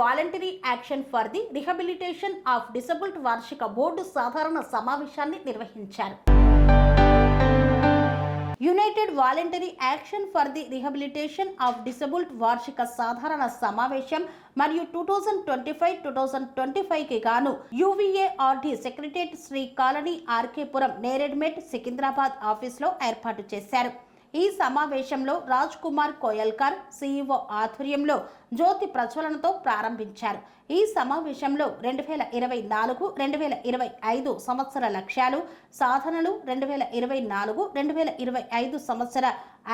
Voluntary action for the rehabilitation of disabled వార్షిక board సాధారణ సమావేశాన్ని నిర్వహించారు. United voluntary action for the rehabilitation of disabled వార్షిక సాధారణ సమావేశం మరియు two thousand twenty five two thousand twenty ఫైవ్కి గాను UVARD secretariat Shri colony RK Puram Neredmet Secunderabad ఆఫీస్లో ఏర్పాటు చేశారు. ఈ సమావేశంలో రాజ్ కుమార్ కోయల్కర్ సీఈఓ ఆధ్వర్యంలో జ్యోతి ప్రజ్వలనతో ప్రారంభించారు. ఈ సమావేశంలో రెండు వేల ఇరవై నాలుగు రెండు వేల ఇరవై ఐదు సంవత్సర లక్ష్యాలు సాధనలు రెండు వేల ఇరవై నాలుగు రెండు వేల ఇరవై ఐదు సంవత్సర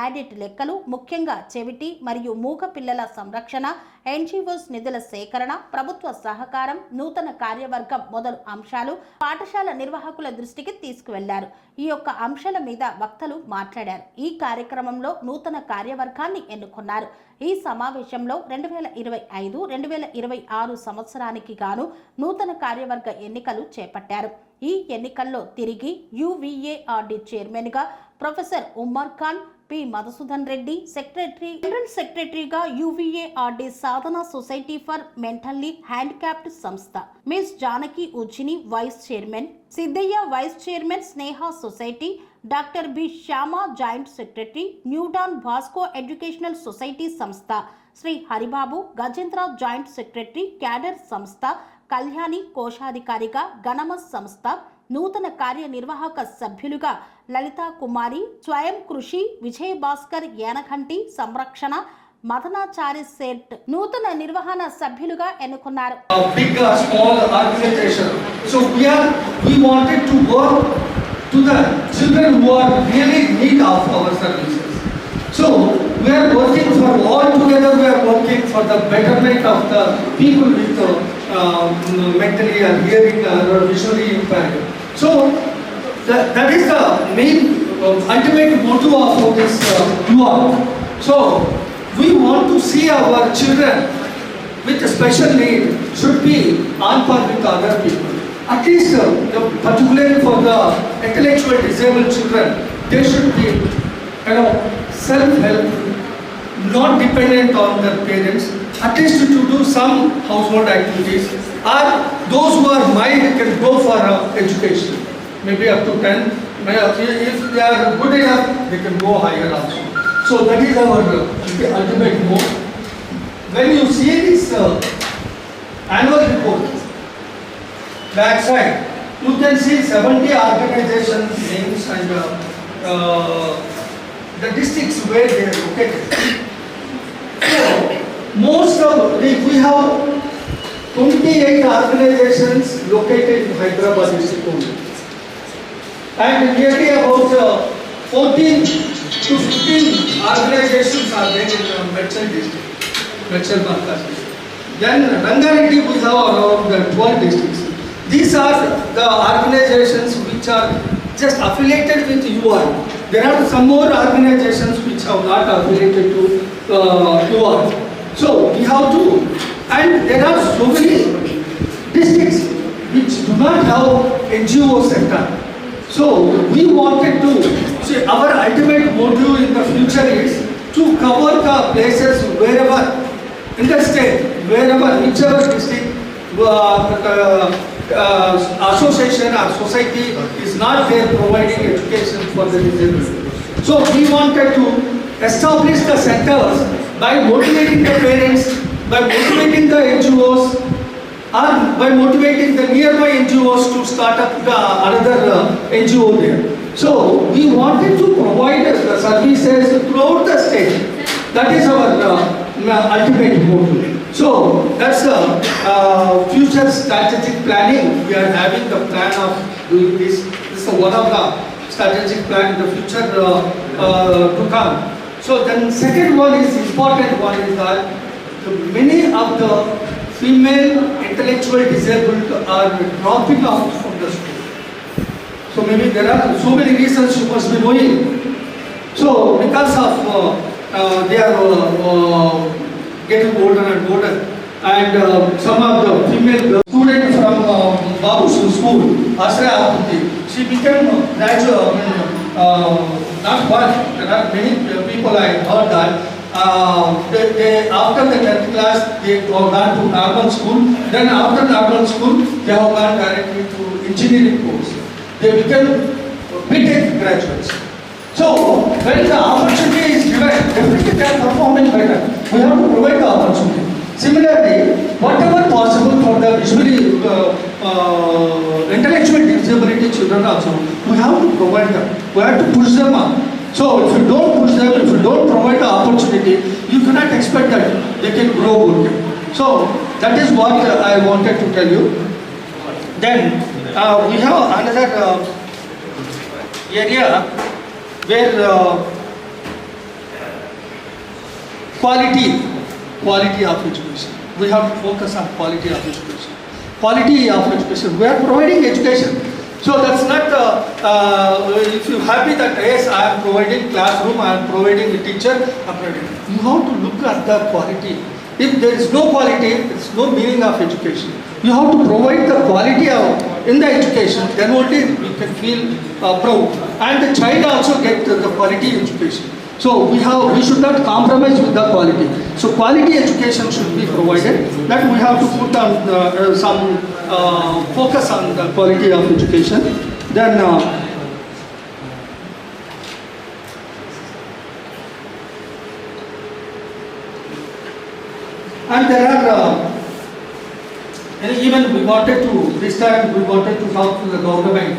ఆడిట్ లెక్కలు ముఖ్యంగా చెవిటి మరియు మూగ పిల్లల సంరక్షణ ఎన్జిఓస్ నిధుల సేకరణ ప్రభుత్వ సహకారం నూతన కార్యవర్గం మొదలు అంశాలు పాఠశాల నిర్వాహకుల దృష్టికి తీసుకువెళ్ళారు. ఈ యొక్క అంశాల మీద వక్తలు మాట్లాడారు. ఈ కార్యక్రమంలో నూతన కార్యవర్గాన్ని ఎన్నుకున్నారు. ఈ సమావేశంలో రెండు వేల ఇరవై ఐదు రెండు వేల ఇరవై ఆరు సంవత్సరానికి గాను నూతన కార్యవర్గ ఎన్నికలు చేపట్టారు. ఈ ఎన్నికల్లో తిరిగి యువిఏఆర్డి చైర్మన్గా professor Umar Khan P Madhusudan Reddy secretary general సెక్రటరీగా యువిఏఆర్డి Sadhana society for mentally handicapped సంస్థ Miss Janaki Ujjini vice chairman Siddaiah vice chairman Sneha society doctor B Shyama joint secretary new Don Bosco educational society సంస్థ Shri Haribabu Gajendra joint secretary cadre సంస్థ కళ్యాణి కోశాధికారిగా గణమస్ సంస్థ నూతన కార్యనిర్వాహక సభ్యులుగా లలితా కుమారి స్వయం కృషి విజయ్ భాస్కర్ యానఘంటి సంరక్షణ మదనాచారి సెట్ నూతన నిర్వహణ సభ్యులుగా ఎన్నుకున్నారు. So that, that is the main uh, ultimate motto of this uh. So we want to see our children with a special need should be on par with other people. At least, uh, particularly for the intellectual disabled children, they should be, you know, self-help, not dependent on their parents. At least to do some household activities. Or those who are mild can go for uh, education, maybe up to 10. May- If they are good enough, they can go higher also. So that is our uh, ultimate goal. When you see this uh, annual report, backside, you can see 70 organizations names and uh, uh, the districts where they are located. Most of, we we have 28 organizations located in Hyderabad district. And nearly about uh, 14 to 15 organizations are there in uh, Medcel district, Medcel Markas district. Then Rangareddy we have around uh, 12 districts. These are the organizations which are just affiliated with UR. There are some more organizations which are not affiliated to uh, UR. So we have to, and there are so many districts which do not have NGO sector. So we wanted to, see our ultimate motive in the future is to cover the places wherever in the state, wherever, whichever district, uh, uh, uh, association or society is not there providing education for the disabled. So we wanted to establish the centers by motivating the parents, by motivating the NGOs, and by motivating the nearby NGOs to start up the another uh, NGO there. So we wanted to provide the services throughout the state. That is our uh, ultimate motive. So that's the uh, future strategic planning. We are having the plan of doing this. This is one of the strategic plan in the future uh, uh, to come. So then second one is important one is that many of the female intellectual disabled are dropping out from the school. So maybe there are so many reasons you must be knowing. So because of uh, uh, they are uh, uh, getting older and older, and uh, some of the female student from uh, Babu's school, Asra Aputi, she became graduate. Uh, not one. Are many people I heard that uh, they, they, after the 10th class, they go gone to normal school. Then after normal school, they have gone directly to engineering course. They become BTech graduates. So when the opportunity is given, definitely they are performing better. We have to provide the opportunity. Similarly, whatever possible for the visually uh, uh, intellectual disability children also, we have to provide them. We have to push them up. So if you don't push them, if you don't provide the opportunity, you cannot expect that they can grow good. So that is what uh, I wanted to tell you. Then uh, we have another uh, area where uh, quality, quality of education. We have to focus on quality of education. Quality of education. We are providing education. So that's not, uh, uh, if you're happy that yes, I am providing classroom, I am providing a teacher, I'm providing. You have to look at the quality. If there is no quality, is no meaning of education. You have to provide the quality of, in the education, then only we can feel uh, proud. And the child also get the quality education. So we have, we should not compromise with the quality. So quality education should be provided. That we have to put on uh, uh, some uh, focus on the quality of education. Then uh, and there are uh, even we wanted to this time we wanted to talk to the government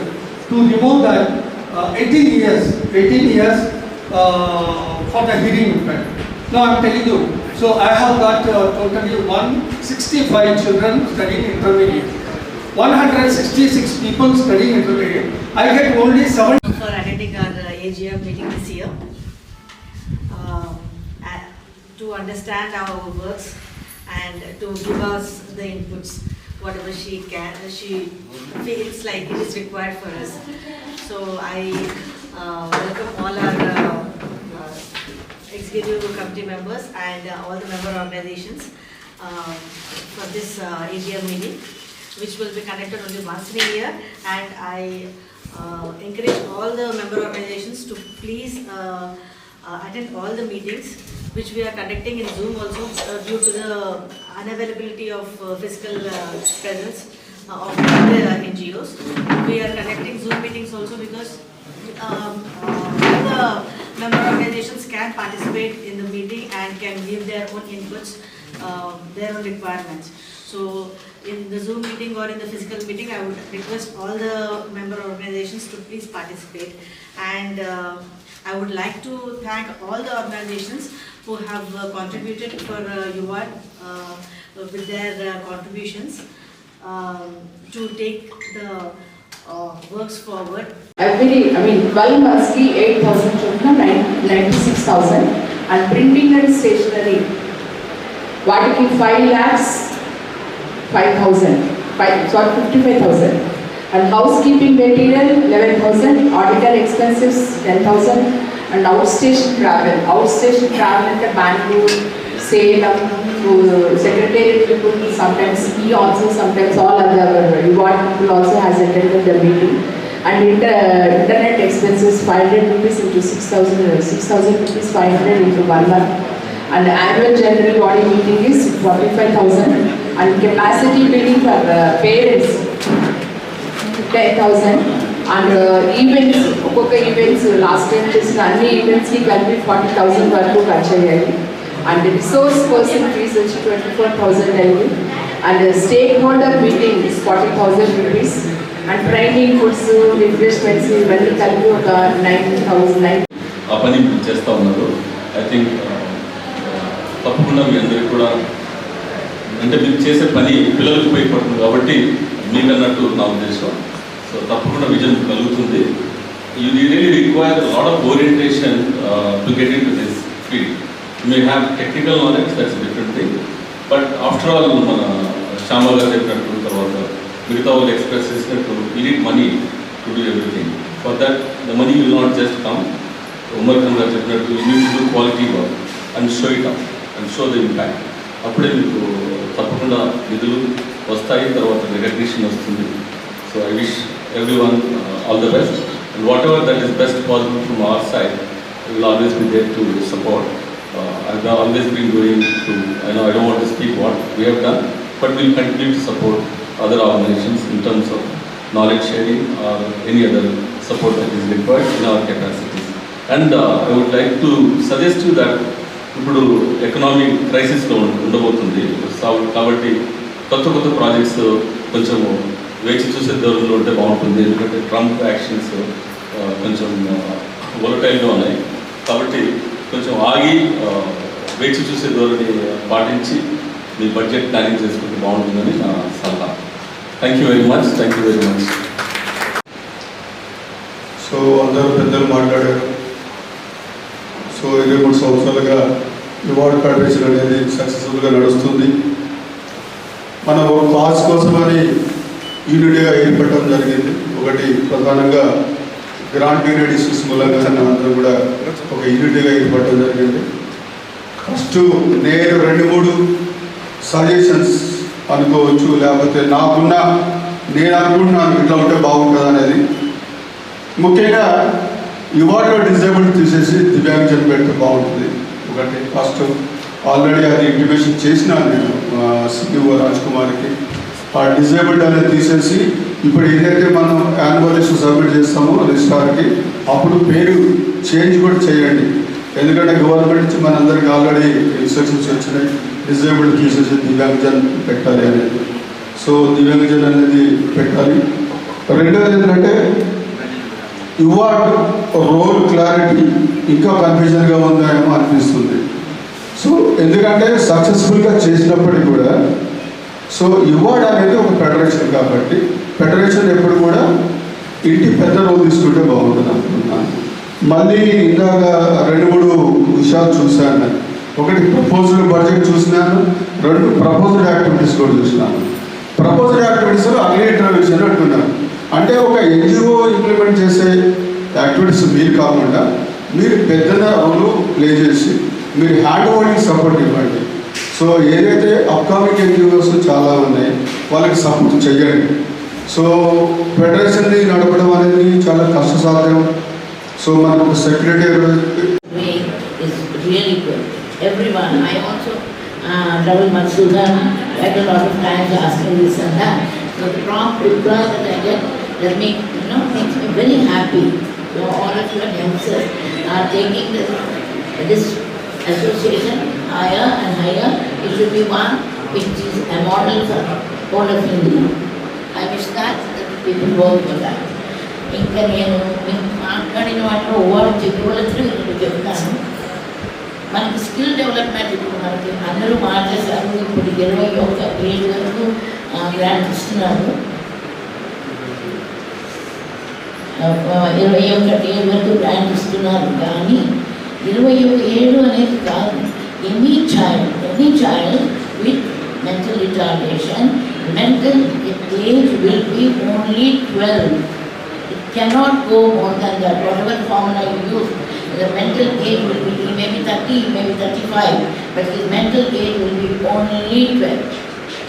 to remove that uh, 18 years 18 years uh, for the hearing impairment. Now I'm telling you, so I have got uh, totally 165 children studying intermediate, 166 people studying intermediate. I get only 7 for attending our uh, AGM meeting this year. Uh, To understand our works and to give us the inputs, whatever she can, she feels like it is required for us. So I welcome all our uh, uh, executive committee members and uh, all the member organizations um, for this uh, AGM meeting, which will be conducted only once in a year. And I uh, encourage all the member organizations to please uh, uh, attend all the meetings which we are conducting in Zoom also uh, due to the unavailability of uh, physical uh, presence uh, of the NGOs. We are conducting Zoom meetings also because um, the member organizations can participate in the meeting and can give their own inputs, um, their own requirements. So in the Zoom meeting or in the physical meeting, I would request all the member organizations to please participate. And uh, I would like to thank all the organizations who have uh, contributed for uh, UAR uh, with their uh, contributions um, to take the uh, works forward Every, I mean, 12 monthly, 8,000 children, nine- 96,000. And printing and stationery, వాటికి 5 lakhs, 5,000, five, sorry, 55,000. And housekeeping material, 11,000, auditor expenses, 10,000. And outstation travel, outstation travel అంటే Bangalore, Salem, to secretariat people, sometimes he also, sometimes all other, reward people also has attended the meeting. And inter, internet expenses, 500 rupees into 6,000, 6,000 rupees, 500 into one month. And the annual general body meeting is 45,000. And capacity building for uh, parents, 10,000. And events ఒక్కొక్క events last time చేసిన అన్ని ఈవెంట్స్కి కలిపి forty thousand వరకు ఖర్చు అయ్యాయి and resource person fees వచ్చి twenty four thousand అయింది and stakeholder meeting forty thousand rupees and training foods refreshments ఇవన్నీ కలిపి ఒక నైన్ థౌసండ్ నైన్ ఆ పని చేస్తూ ఉన్నారు. ఐ థింక్ uh, uh, తప్పకుండా మీ అందరికి కూడా అంటే మీరు చేసే పని పిల్లలకు ఉపయోగపడుతుంది కాబట్టి మీకు అన్నట్టు నా ఉద్దేశం. సో తప్పకుండా విజన్ కలుగుతుంది. You really require lot of orientation to get into this field may have technical knowledge that's different thing but after all మన శ్యామ గారు చెప్పినట్టు తర్వాత మిగతా వాళ్ళు ఎక్స్ప్రెస్ చేసినట్టు you need money to do everything for that the money will not just come Umar Khan గారు చెప్పినట్టు you need to quality work and show it up and show the impact అప్పుడే మీకు తప్పకుండా నిధులు వస్తాయి తర్వాత రికగ్నిషన్ వస్తుంది. So I wish everyone all the best and whatever that is best possible from our side will always be there to support I always been doing to I know I don't want to speak what we have done but we'll continue to support other organizations in terms of knowledge sharing or any other support that is required in our capacities. And uh, I would like to suggest you that ఇప్పుడు economic క్రైసిస్లో ఉండబోతుంది కాబట్టి కొత్త కొత్త projects కొంచెం వేచి చూసే దూరంలో ఉంటే బాగుంటుంది ఎందుకంటే ట్రంప్ యాక్షన్స్ కొంచెం వొలటైల్గా ఉన్నాయి కాబట్టి కొంచెం ఆగి వేచి చూసే ధోరణి పాటించి మీ బడ్జెట్ ప్లానింగ్ చేసుకుంటే బాగుంటుందని నా సలహా. Thank you very much thank you very much so అందరూ పెద్దలు మాట్లాడారు. సో ఇరవై మూడు సంవత్సరాలుగా రివార్డ్ ఫెడరేషన్ అనేది సక్సెస్ఫుల్గా నడుస్తుంది. మన ఒక కాజ్ కోసమని యూనిట్గా ఏర్పడటం జరిగింది. ఒకటి ప్రధానంగా గ్రాంట్ యూనిట్ ఇష్యూస్ మూలంగా అందరం కూడా ఒక యూనిట్గా ఏర్పడటం జరిగింది. ఫస్ట్ నేను రెండు మూడు సజెషన్స్ అనుకోవచ్చు లేకపోతే నాకున్న నేను అనుకుంటున్నాను ఇట్లా ఉంటే బాగుంటుంది అనేది. ముఖ్యంగా యువాలో డిజేబుల్ తీసేసి దివ్యాంగజన్ పెడితే బాగుంటుంది. ఒకటి ఫస్ట్ ఆల్రెడీ అది ఇంటిమేషన్ చేసినాను నేను సిఇఓ రాజ్ కుమార్కి ఆ డిజేబుల్డ్ అనేది తీసేసి ఇప్పుడు ఏదైతే మనం యాన్యువల్ సబ్మిట్ చేస్తామో రిజిస్ట్రార్కి అప్పుడు పేరు చేంజ్ కూడా చేయండి. ఎందుకంటే గవర్నమెంట్ నుంచి మనందరికీ ఆల్రెడీ ఇన్స్ట్రక్షన్స్ వచ్చినాయి. డిజేబుల్డ్ తీసేసి దివ్యాంగజన్ పెట్టాలి అనేది సో దివ్యాంగజన్ అనేది పెట్టాలి. రెండవది ఏంటంటే ఇవార్డ్ రోల్ క్లారిటీ ఇంకా కన్ఫ్యూజన్గా ఉందేమో అనిపిస్తుంది. సో ఎందుకంటే సక్సెస్ఫుల్గా చేసినప్పటికీ కూడా సో ఇవార్డ్ అనేది ఒక ఫెడరేషన్ కాబట్టి ఫెడరేషన్ ఎప్పుడు కూడా ఇంటి పెద్ద రోల్ తీసుకుంటే బాగుంటుంది అనుకుంటున్నాను. మళ్ళీ ఇందాక రెండు మూడు విషయాలు చూశాను. ఒకటి ప్రపోజల్ బడ్జెట్ చూసినాను రెండు ప్రపోజల్ యాక్టివిటీస్ కూడా చూసినాను. ప్రపోజల్ యాక్టివిటీస్ అగ్లీ ఇంటర్వ్యూషన్ అంటున్నాను అంటే ఒక ఎన్జిఓ ఇంప్లిమెంట్ చేసే యాక్టివిటీస్ మీరు కాకుండా మీరు పెద్దన రోలు ప్లే చేసి మీరు హ్యాండ్ హోల్డింగ్ సపోర్ట్ ఇవ్వండి. సో ఏదైతే అప్కమింగ్ ఎన్జిఓస్ చాలా ఉన్నాయి వాళ్ళకి సపోర్ట్ చేయండి సో ఫెడరేషన్ని నడపడం అనేది చాలా కష్టసాధ్యం. సో మనకు secretary way is really good. Everyone, I also, uh, Ravi Madhusudan, quite a lot of times asking this and that. So the prompt reply that I get, that make, you know, makes me very happy. So all of your youngsters are taking this, this association higher and higher. It should be one which is a model for all of India. I wish that, that people work for that. ఇంకా నేను మీకు మాట్లాడిన వాటిలో over చెప్పవలసిన నేను చెప్తాను మనకి skill development ఇప్పుడు మనకి అందరూ మార్చేశారు ఇప్పుడు ఇరవై ఒక్క ఏడు వరకు గ్రాంట్ ఇస్తున్నారు ఇరవై ఒకటి ఏడు వరకు గ్రాంట్ ఇస్తున్నారు కానీ ఇరవై ఒక ఏడు అనేది కాదు any child any child with mental retardation, mental age will be only 12. It cannot go more than that, whatever formula you use. The mental age will be, he may be 30, he may be 35, but his mental age will be only 12.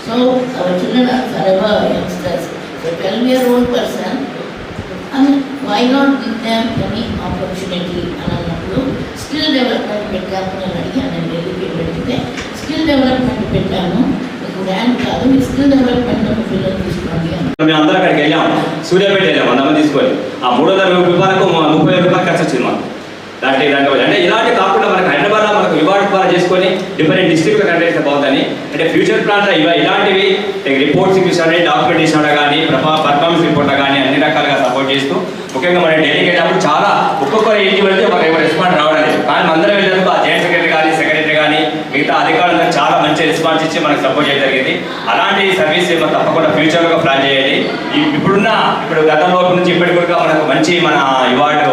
So our children are forever youngsters. So 12 year old person, I mean, why not give them any opportunity? అని అన్నప్పుడు skill development పెట్టాము నేను అడిగాను. నేను educate skill development పెట్టాను మీకు rank కాదు మీ skill development ఒక పిల్లలు తీసుకోండి మేము అందరం అక్కడికి వెళ్ళాం సూర్యాపేట వెళ్ళాం వంద మంది ఆ మూడు వందల రూపాయలకు ముప్పై రూపాయలు ఖర్చు వచ్చింది మాకు. దాంట్లో దాంట్లో అంటే ఇలాంటి కాకుండా మనకు హైదరాబాద్లో మనకు రివార్డ్ ద్వారా చేసుకొని డిఫరెంట్ డిస్ట్రిక్ట్ కండక్ట్ చేస్తే బాగుందని అంటే ఫ్యూచర్ ప్లాన్లో ఇవ ఇలాంటివి రిపోర్ట్స్ ఇప్పించాలి డాక్యుమెంటేషన్ కానీ పర్ఫార్మెన్స్ రిపోర్ట్ కానీ అన్ని రకాలుగా సపోర్ట్ చేస్తూ ముఖ్యంగా మన ఢిల్లీకి వెళ్ళినప్పుడు చాలా ఒక్కొక్క ఏజ్ వెళ్తే ఒక రెస్పాండ్ రావడం లేదు కానీ అందరం వెళ్ళేందుకు ఆ జాయింట్ సెక్రటరీ కానీ సెక్రటరీ కానీ మిగతా అధికారులందరూ చాలా మంచి రెస్పాన్స్ ఇచ్చి మనకు సపోర్ట్ చేయడం జరిగింది. అలాంటి సర్వీస్ మనం తప్పకుండా ఫ్యూచర్లో ప్లాన్ చేయాలి ఇప్పుడున్న ఇప్పుడు గతంలో నుంచి ఇప్పటికి కూడా మనకు మంచి మన ఇవార్డు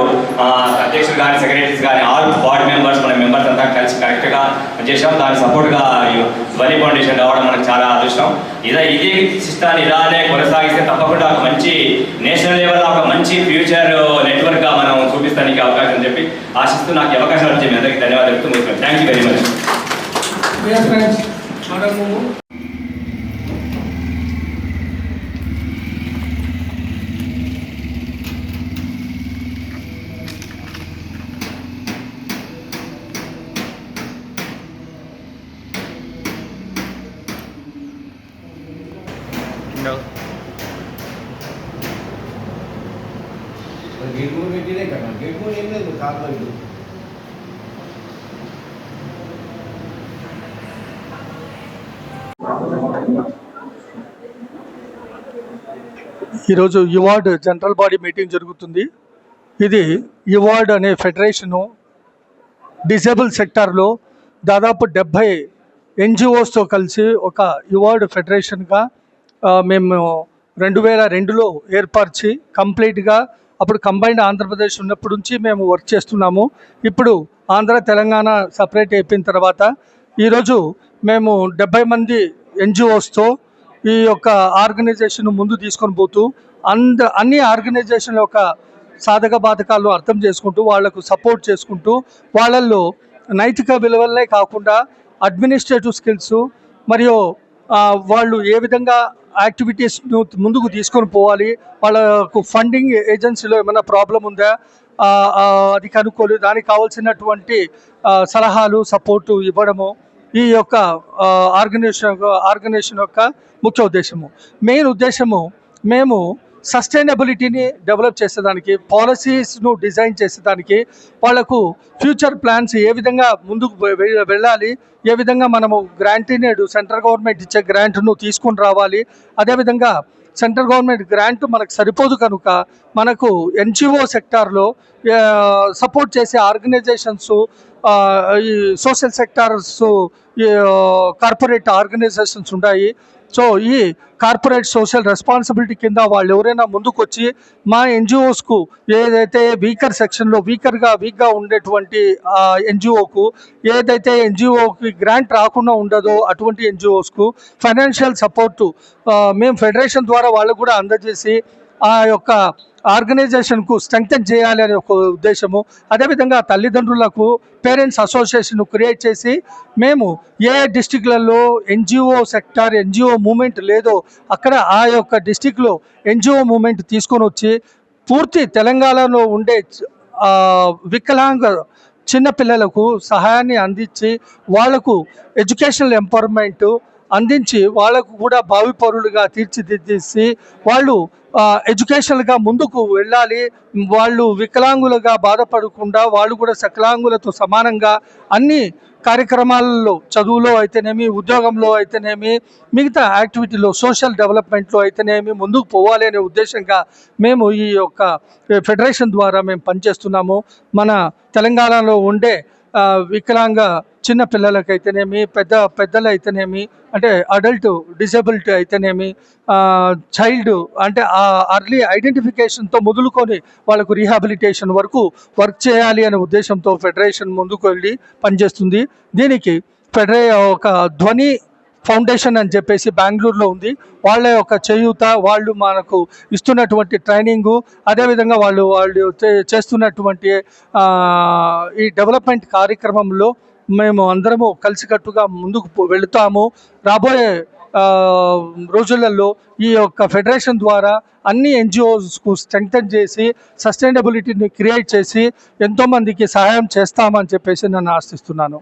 అధ్యక్షులు కానీ సెక్రటరీస్ కానీ ఆల్ వార్డ్ మెంబర్స్ మన మెంబర్స్ అంతా కలిసి కరెక్ట్గా చేసాం దాని సపోర్ట్గా వరి ఫౌండేషన్ రావడం మనకు చాలా అదృష్టం. ఇదే ఇదే సిస్టాన్ని ఇలానే కొనసాగిస్తే తప్పకుండా ఒక మంచి నేషనల్ లెవెల్లో ఒక మంచి ఫ్యూచర్ నెట్వర్క్గా మనం చూపిస్తానికి అవకాశం అని చెప్పి ఆశిస్తూ నాకు అవకాశాలు అవకాశం వచ్చి మీ అందరికీ ధన్యవాదాలు. చెప్తూ thank you very much friends, మనము పెట్టినావు గేట్ కూడా పెట్టినే కదా గేట్ కూడా ఏం లేదు కార్లో ఇది ఈరోజు యువార్డ్ జనరల్ బాడీ మీటింగ్ జరుగుతుంది. ఇది యువార్డ్ అనే ఫెడరేషను డిసేబుల్ సెక్టార్లో దాదాపు డెబ్భై ఎన్జిఓస్తో కలిసి ఒక యువార్డ్ ఫెడరేషన్గా మేము రెండు వేల రెండులో ఏర్పరిచి కంప్లీట్గా అప్పుడు కంబైన్డ్ ఆంధ్రప్రదేశ్ ఉన్నప్పటి నుంచి మేము వర్క్ చేస్తున్నాము. ఇప్పుడు ఆంధ్ర తెలంగాణ సపరేట్ అయిపోయిన తర్వాత ఈరోజు మేము డెబ్బై మంది ఎన్జిఓస్తో ఈ యొక్క ఆర్గనైజేషన్ ముందు తీసుకొని పోతూ అంద అన్ని ఆర్గనైజేషన్ యొక్క సాధక బాధకాలను అర్థం చేసుకుంటూ వాళ్ళకు సపోర్ట్ చేసుకుంటూ వాళ్ళల్లో నైతిక విలువలనే కాకుండా అడ్మినిస్ట్రేటివ్ స్కిల్స్ మరియు వాళ్ళు ఏ విధంగా యాక్టివిటీస్ను ముందుకు తీసుకొని పోవాలి వాళ్ళకు ఫండింగ్ ఏజెన్సీలో ఏమైనా ప్రాబ్లం ఉందా అది కనుక్కోలు దానికి కావాల్సినటువంటి సలహాలు సపోర్టు ఇవ్వడము ఈ యొక్క ఆర్గనైజేషన్ ఆర్గనైజేషన్ యొక్క ముఖ్య ఉద్దేశము. మెయిన్ ఉద్దేశము మేము సస్టైనబిలిటీని డెవలప్ చేసేదానికి పాలసీస్ను డిజైన్ చేసేదానికి వాళ్ళకు ఫ్యూచర్ ప్లాన్స్ ఏ విధంగా ముందుకు వెళ్ళాలి ఏ విధంగా మనము గ్రాంట్ని నేడు సెంట్రల్ గవర్నమెంట్ ఇచ్చే గ్రాంట్ను తీసుకొని రావాలి అదేవిధంగా సెంట్రల్ గవర్నమెంట్ గ్రాంట్ మనకు సరిపోదు కనుక మనకు ఎన్జిఓ సెక్టార్లో సపోర్ట్ చేసే ఆర్గనైజేషన్స్ ఈ సోషల్ సెక్టార్స్ కార్పొరేట్ ఆర్గనైజేషన్స్ ఉన్నాయి సో ఈ కార్పొరేట్ సోషల్ రెస్పాన్సిబిలిటీ కింద వాళ్ళు ఎవరైనా ముందుకు వచ్చి మా ఎన్జిఓస్కు ఏదైతే వీకర్ సెక్షన్లో వీకర్గా వీక్గా ఉండేటువంటి ఎన్జిఓకు ఏదైతే ఎన్జిఓకి గ్రాంట్ రాకుండా ఉండదో అటువంటి ఎన్జిఓస్కు ఫైనాన్షియల్ సపోర్టు మేము ఫెడరేషన్ ద్వారా వాళ్ళకు కూడా అందజేసి ఆ యొక్క ఆర్గనైజేషన్కు స్ట్రెంగ్తన్ చేయాలి అనే ఒక ఉద్దేశము. అదేవిధంగా తల్లిదండ్రులకు పేరెంట్స్ అసోసియేషన్ క్రియేట్ చేసి మేము ఏ డిస్టిక్లలో ఎన్జిఓ సెక్టార్ ఎన్జిఓ మూమెంట్ లేదో అక్కడ ఆ యొక్క డిస్టిక్లో ఎన్జిఓ మూమెంట్ తీసుకొని వచ్చి పూర్తి తెలంగాణలో ఉండే వికలాంగ చిన్నపిల్లలకు సహాయాన్ని అందించి వాళ్ళకు ఎడ్యుకేషనల్ ఎంపవర్మెంటు అందించి వాళ్ళకు కూడా భావి పౌరులుగా తీర్చిదిద్దేసి వాళ్ళు ఎడ్యుకేషన్గా ఎడ్యుకేషనల్గా ముందుకు వెళ్ళాలి. వాళ్ళు వికలాంగులుగా బాధపడకుండా వాళ్ళు కూడా సకలాంగులతో సమానంగా అన్ని కార్యక్రమాలలో చదువులో అయితేనేమి ఉద్యోగంలో అయితేనేమి మిగతా యాక్టివిటీలో సోషల్ డెవలప్మెంట్లో అయితేనేమి ముందుకు పోవాలి అనే ఉద్దేశంగా మేము ఈ యొక్క ఫెడరేషన్ ద్వారా మేము పనిచేస్తున్నాము. మన తెలంగాణలో ఉండే వికలాంగ చిన్న పిల్లలకైతేనేమి పెద్ద పెద్దలు అయితేనేమి అంటే అడల్ట్ డిసేబిలిటీ అయితేనేమి చైల్డ్ అంటే ఆ అర్లీ ఐడెంటిఫికేషన్తో మొదలుకొని వాళ్ళకు రీహాబిలిటేషన్ వరకు వర్క్ చేయాలి అనే ఉద్దేశంతో ఫెడరేషన్ ముందుకు వెళ్ళి పనిచేస్తుంది. దీనికి ఫెడరే ఒక ధ్వని ఫౌండేషన్ అని చెప్పేసి బెంగళూరులో ఉంది. వాళ్ళ యొక్క చేయూత వాళ్ళు మనకు ఇస్తున్నటువంటి ట్రైనింగు అదేవిధంగా వాళ్ళు వాళ్ళు చే- చేస్తున్నటువంటి ఈ డెవలప్మెంట్ కార్యక్రమంలో మేము అందరము కలిసికట్టుగా ముందుకు వెళుతాము. రాబోయే రోజులలో ఈ యొక్క ఫెడరేషన్ ద్వారా అన్ని ఎన్జిఓస్కు స్ట్రెంగ్తన్ చేసి సస్టైనబిలిటీని క్రియేట్ చేసి ఎంతోమందికి సహాయం చేస్తామని చెప్పేసి నేను ఆశిస్తున్నాను.